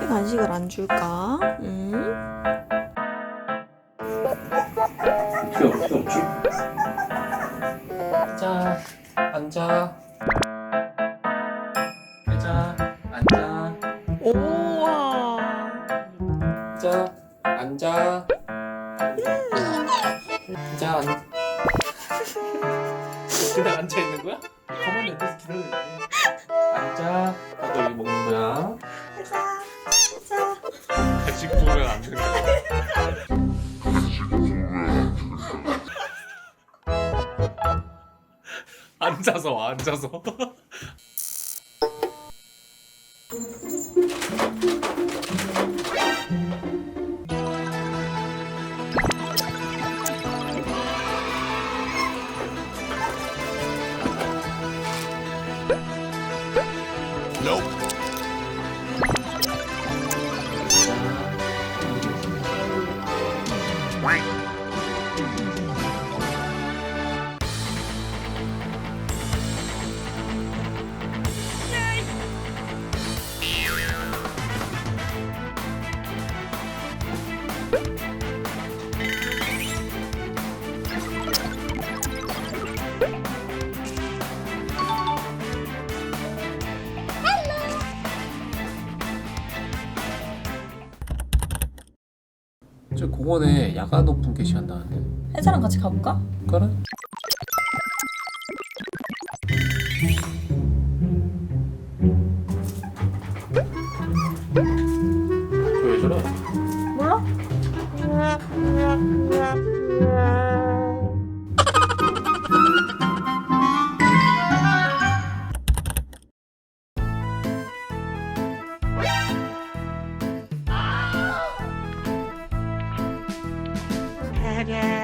왜 간식을 안 줄까? 응? 필요 없- 필요 없지? 자, 앉아. 앉아, 앉아, 오와. 앉아, 앉아. 자, 앉아. 그냥 앉아 있는 거야? 가만히 앉아서 기다려. 앉아. 나도 여기 먹는 거야. 자, 자. 간식 보면 안 거야. 앉아서 와, 앉아서. Nope. 사실 공원에 야간 오픈 게시한다는데 혜자랑 같이 가볼까? 그래? 왜 저래? again.